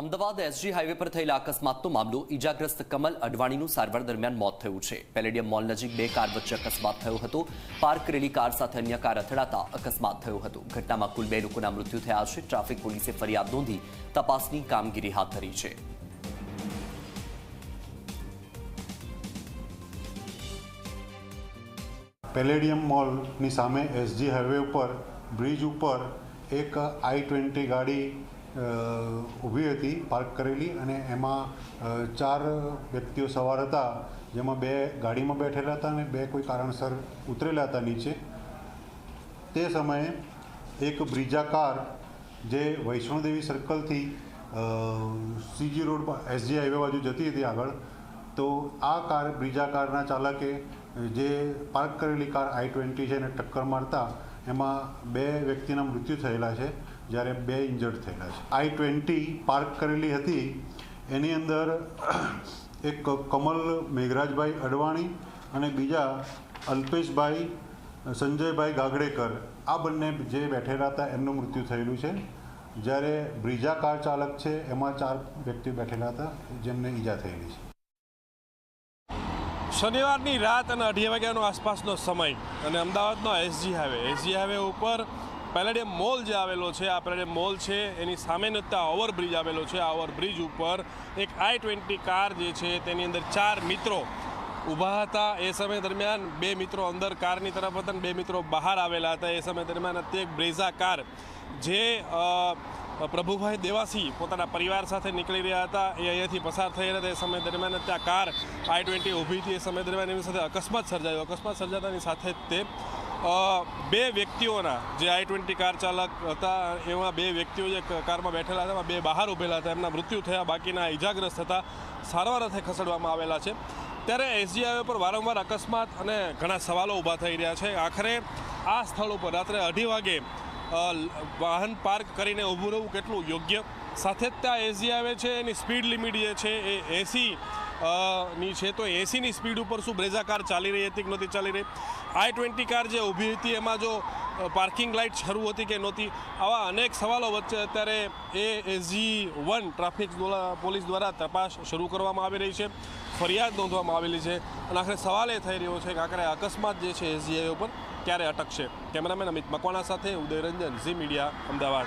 Ahmedabad SG highway પર થયેલા અકસ્માતનો મામલો ઈજાગ્રસ્ત કમલ અડવાણીનું સારવાર દરમિયાન મોત થયું છે. પેલેડિયમ મોલ નજીક બે કાર વચ્ચે અકસ્માત થયો હતો. પાર્ક કરેલી કાર સાથે અન્ય કાર અથડાતા અકસ્માત થયો હતો. ઘટનામાં કુલ બે લોકોના મૃત્યુ થયા છે. ટ્રાફિક પોલીસે ફરિયાદ નોંધી તપાસની કામગીરી હાથ ધરી છે. પેલેડિયમ મોલની સામે એસજી હાઈવે ઉપર, બ્રિજ ઉપર એક આઈ ટ્વેન્ટી ગાડી ઊભી હતી, પાર્ક કરેલી અને એમાં ચાર વ્યક્તિઓ સવાર હતા, જેમાં બે ગાડીમાં બેઠેલા હતા અને બે કોઈ કારણસર ઉતરેલા હતા નીચે. તે સમયે એક બ્રિજા કાર, જે વૈષ્ણોદેવી સર્કલથી સીજી રોડ પર, એસજી હાઈવે બાજુ જતી હતી આગળ, તો આ કાર, બ્રિજા કારના ચાલકે, જે પાર્ક કરેલી કાર આઈ ટ્વેન્ટી છે એને ટક્કર મારતા એમાં બે વ્યક્તિના મૃત્યુ થયેલા છે, જ્યારે બે ઇન્જર્ડ થયેલા છે. આઈ ટ્વેન્ટી પાર્ક કરેલી હતી. એની અંદર એક કમલ મેઘરાજભાઈ અડવાણી અને બીજા અલ્પેશભાઈ, સંજયભાઈ ગાગડેકર. આ બંને જે બેઠેલા હતા, એમનું મૃત્યુ થયેલું છે. જ્યારે બ્રિજા કાર ચાલક છે, એમાં ચાર વ્યક્તિ બેઠેલા હતા, જેમને ઈજા થયેલી છે. શનિવારની રાત અને અઢી વાગ્યાનો આસપાસનો સમય અને અમદાવાદનો એસજી હાઈવે. એસજી હાઈવે ઉપર પેલેડિયમ મોલ જે આવેલો છે, આ પેલેડિયમ મોલ છે, એની સામે ત્યાં ઓવરબ્રિજ આવેલો છે. આ ઓવરબ્રિજ ઉપર એક આઈ ટ્વેન્ટી કાર જે છે, તેની અંદર ચાર મિત્રો ઊભા હતા. એ સમય દરમિયાન બે મિત્રો અંદર કારની તરફ હતા બે મિત્રો બહાર આવેલા હતા. એ સમય દરમિયાન તે એક બ્રેઝા કાર જે પ્રભુભાઈ દેવાસી પોતાના પરિવાર સાથે નીકળી રહ્યા હતા. એ અહીંયાથી પસાર થઈ રહ્યા એ સમય દરમિયાન ત્યાં કાર આઈ ટ્વેન્ટી ઊભી હતી. એ સમય દરમિયાન એની સાથે અકસ્માત સર્જાયો. અકસ્માત સર્જાતાની સાથે તે બે વ્યક્તિઓના જે આઈ ટ્વેન્ટી કાર ચાલક હતા એમાં બે વ્યક્તિઓ જે કારમાં બેઠેલા હતા, એમાં બે બહાર ઊભેલા હતા. એમના મૃત્યુ થયા. બાકીના ઈજાગ્રસ્ત હતા. સારવાર અર્થે ખસેડવામાં આવેલા છે. ત્યારે એસજીઆઈ પર વારંવાર અકસ્માત અને ઘણા સવાલો ઊભા થઈ રહ્યા છે. આખરે આ સ્થળ ઉપર રાત્રે અઢી વાગે વાહન પાર્ક કરીને ઊભું રહેવું કેટલું યોગ્ય? સાથે જ ત્યાં એસી આવે છે, એની સ્પીડ લિમિટ જે છે એ એસી ની છે. તો એસીની સ્પીડ ઉપર શું બ્રેઝા કાર ચાલી રહી હતી કે નહોતી ચાલી રહી? આઈ ટ્વેન્ટી કાર જે ઊભી હતી, એમાં જો પાર્કિંગ લાઇટ શરૂ હતી કે નહોતી આવા અનેક સવાલો વચ્ચે અત્યારે એ એસજી વન ટ્રાફિક પોલીસ દ્વારા તપાસ શરૂ કરવામાં આવી રહી છે. ફરિયાદ નોંધવામાં આવેલી છે. અને આખરે સવાલ એ થઈ રહ્યો છે કે આખરે અકસ્માત જે છે એસજી ઉપર ક્યારે અટકશે. કેમેરામેન અમિત મકવાણા સાથે ઉદયરંજન ઝી મીડિયા અમદાવાદ.